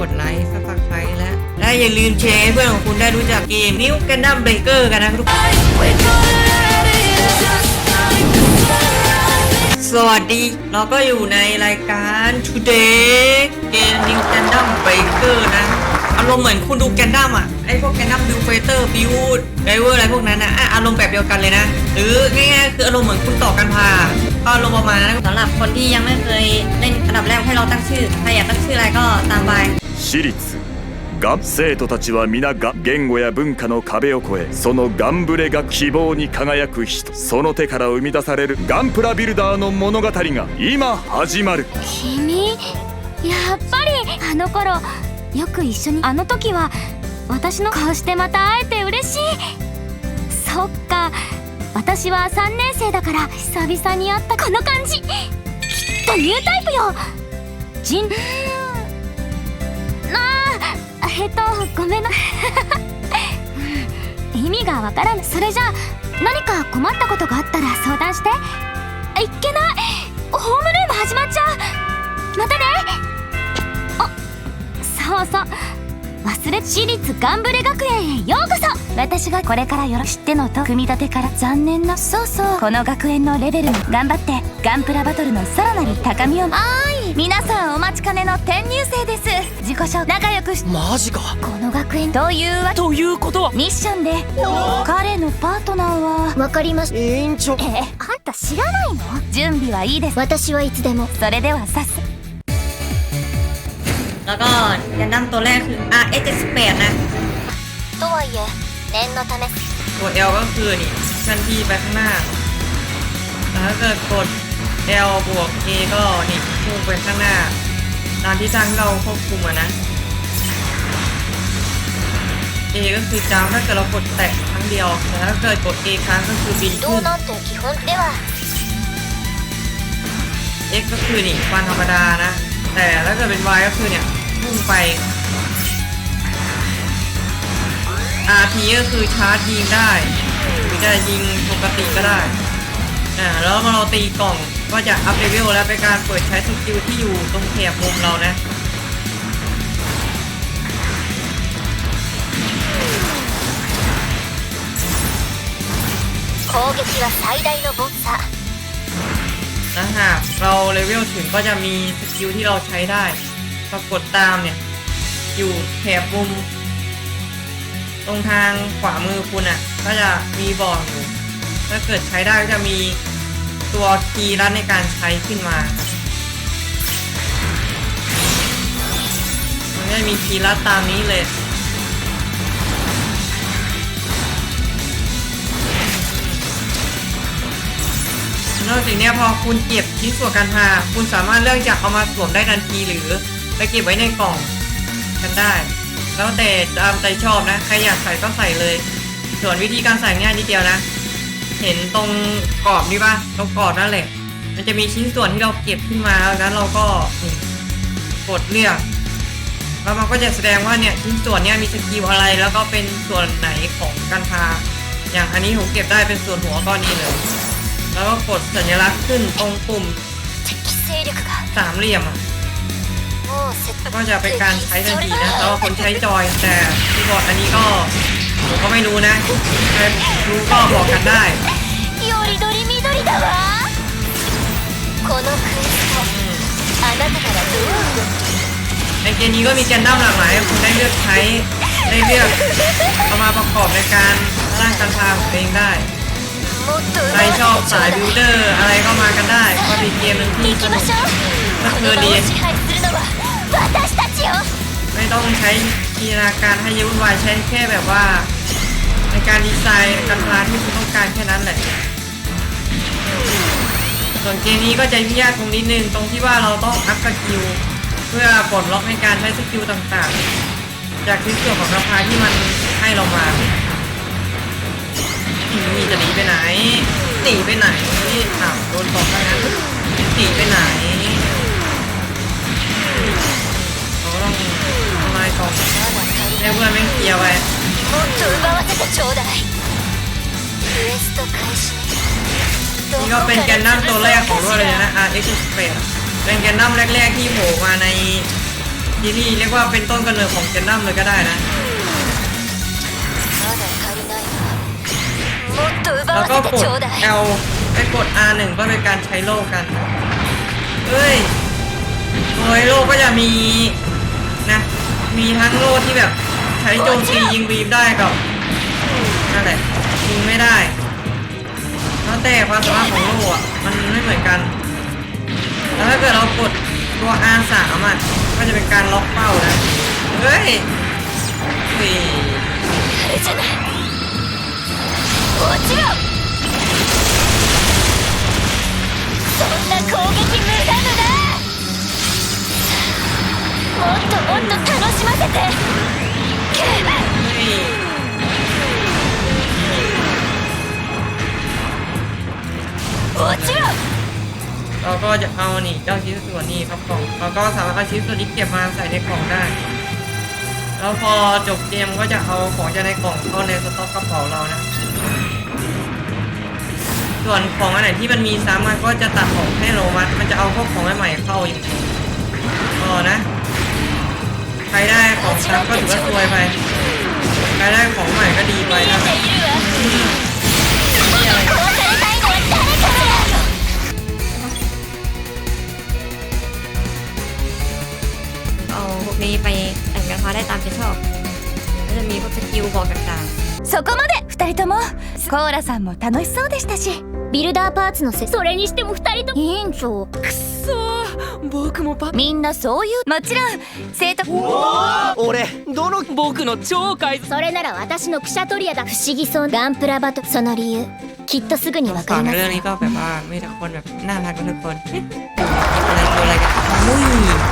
กดไลค์ซับสไครต์และและอย่าลืมแชร์ให้เพื่อนของคุณได้รู้จักเกมนิ้วกันดั้มเบรกเกอร์กันนะทุกคนสวัสดี เราก็อยู่ในรายการ Today เกม New Gundam Breaker นะ อารมณ์เหมือนคุณดูแกนดัมอะ ไอพวกแกนดัมบิวเฟเตอร์บิวไดเวอร์อะไรพวกนั้นนะอะอารมณ์แบบเดียวกันเลยนะ หรือง่ายๆคืออารมณ์เหมือนคุณต่อกันพาก็อารมณ์ประมาณนั้นสำหรับคนที่ยังไม่เคยเล่นอันดับแรกให้เราตั้งชื่อ ใครอยากตั้งชื่ออะไรก็ตามไป 私立が生徒たちは皆が言語や文化の壁を越えそのガンブレが希望に輝く人その手から生み出されるガンプラビルダーの物語が今始まる。君？やっぱりあの頃よく一緒にあの時は私の顔してまた会えて嬉しい。そっか。私は3年生だから久々に会ったこの感じ。きっとニュータイプよ。ジえっとごめんな意味がわからぬそれじゃあ何か困ったことがあったら相談して。いけないホームルーム始まっちゃうまたねあそうそう。忘れ私立ガンブレ学園へようこそ。私がこれからよろしってのと組み立てから。残念な。そうそう。この学園のレベル。も頑張って。ガンプラバトルのさらなる高みを。はー。皆さんお待ちかねの転入生です自己紹介仲良くしマジかこの学園というわけということはミッションで彼のパートナーはわかりました委員長えあんた知らないの準備はいいです私はいつでもそれではさっす แล้วก็แกนดั้มตัวแรกคือ RX78 นะ とはいえ念のため ตัว L ก็คือนี่เคลื่อนที่ไปข้างหน้าแต่ถ้าเกิดกด L บวก A ก็นี่พุ่งไปข้างหน้า ตามที่ทางที่เราควบคุมนะ A ก็คือจ้ามถ้าเกิดเรากดแตะครั้งเดียวแต่ถ้าเกิดกด A ครั้งก็คือบินขึ้น X ก็คือนี่ฟันธรรมดานะ แต่ถ้าเกิดเป็น Y ก็คือเนี่ยพุ่งไป RP ก็คือชาร์จยิงได้ หรือจะยิงปกติก็ได้ อ่าแล้วมาเราตีกล่องก็จะอัพเลเวลแล้วเป็นการเปิดใช้สกิลที่อยู่ตรงแถบมุมเรานะนะหากเราเลเวลถึงก็จะมีสกิลที่เราใช้ได้ปรากฏตามเนี่ย อยู่แถบมุม ตรงทางขวามือคุณอะ่ะ ก็จะมีบอกอยู่ ถ้าเกิดใช้ได้ก็จะมีตัวคีย์ลัดในการใช้ขึ้นมา มันก็จะมีคีย์ลัดตามนี้เลยนอกจากนี้พอคุณเก็บชิ้นส่วนการพาคุณสามารถเลือกจะเอามาสวมได้ทันทีหรือไปเก็บไว้ในกล่องกันได้ แล้วแต่ตามใจชอบนะ ใครอยากใส่ก็ใส่เลย ส่วนวิธีการใส่ง่ายนิดเดียวนะ เห็นตรงกรอบนี่ปะตรงกรอบนั่นแหละ มันจะมีชิ้นส่วนที่เราเก็บขึ้นมาแล้วนั้นเราก็กดเลือกแล้วมันก็จะแสดงว่าเนี่ยชิ้นส่วนเนี่ยมีสกิลอะไร แล้วก็เป็นส่วนไหนของกันพา อย่างอันนี้ผมเก็บได้เป็นส่วนหัวก้อนนี้เลย แล้วก็กดสัญลักษณ์ขึ้นตรงปุ่มสามเหลี่ยมก็จะเป็นการใช้ทันทีนะแล้วคนใช้จอยแต่คีย์บอร์ดอันนี้ก็ ผมก็ไม่รู้นะรู้ก็บอกกันได้ในเกมนี้ก็มีแกนดั้มหลากหลายคุณได้เลือกใช้ได้เลือกเอามาประกอบในการร่างกันพาของเองได้ใครชอบสายบิวเดอร์อะไรก็มากันได้ก็มีเกมหนึ่งที่สนุกสนุกดีไม่ต้องใช้กีฬาการให้ยุ่นวายใช้แค่แบบว่า การดีไซน์การพาที่คุณต้องการแค่นั้นแหละ ส่วนเกมนี้ก็จะยากตรงนิดนึงตรงที่ว่าเราต้องอัพสกิลเพื่อปลดล็อกในการใช้สกิลต่างๆ จากชิ้นส่วนของกระพาที่มันให้เรามานี่จะหนีไปไหนหนีไปไหนอ้าวโดนตบแล้นะหนีไปไหนเราต้องทำลายกองให้เพื่อนไม่งเคลียร์ไว้ もっと奪わせてちょうだいクエスト開始 นี่ก็เป็นแกนดั้มตัวแรกของด้วยเลยนะ RX 8เป็นแกนดั้มแรก ๆ ที่โผล่มาใน ซีรีส์เรียกว่าเป็นต้นกำเนิดของเจนดัมเลยก็ได้นะ もっと奪 แล้ว わ ก็ せて กด ちょうだい L ไปกด R1 เพื่อเป็นการใช้โล่กัน เฮ้ยโอ้ยโล่ก็จะมีนะ มีทั้งโล่ที่แบบ ใช้โจมตียิงบีมได้กับนั่นแหละยิงไม่ได้แล้วแต่ความสามารถของโล่อะมันไม่เหมือนกัน แล้วถ้าเกิดเรากดตัว R3 อ่ะก็จะเป็นการล็อกเป้านะ เฮ้ยเฮ้ย あれじゃない落ちろそんな攻撃無駄無駄もっともっと楽しませてく落ちろ เราก็จะเอานี่เจ้าชิ้นส่วนนี้ครับกล่องเราก็สามารถเอาชิ้นส่วนนี้เก็บมาใส่ในกล่องได้แล้วพอจบเกมก็จะเอาของจากในกล่องเข้าในสต็อกกระเป๋าเรานะ ส่วนของอันไหนที่มันมีซ้ำมันก็จะตัดของให้โลมัสมันจะเอาพวกของใหม่ๆเข้าอยู่ก็นะ ใครได้ของซ้ำก็ถือว่ารวยไป ใครได้ของใหม่ก็ดีไปนะเอาพวกนี้ไปแต่งกันพอได้ตามที่ชอบก็จะมีพวกสกิลบอกต่างๆ そこまで二人ともコーラさんも楽しそうでしたしビルダーパーツのせそれにしても二人と委員長くっそ僕もパみんなそういうもちろん生徒俺どの僕の超改それなら私のクシャトリアだ不思議そうガンプラバトその理由きっとすぐにわか ฝั่ り ง ます เรื่องนี้ก็แบบว่ามีแต่คนแบบน่ารักกันทุกคนเอ๊ะอะไรตัวอะไรกันอุ้ย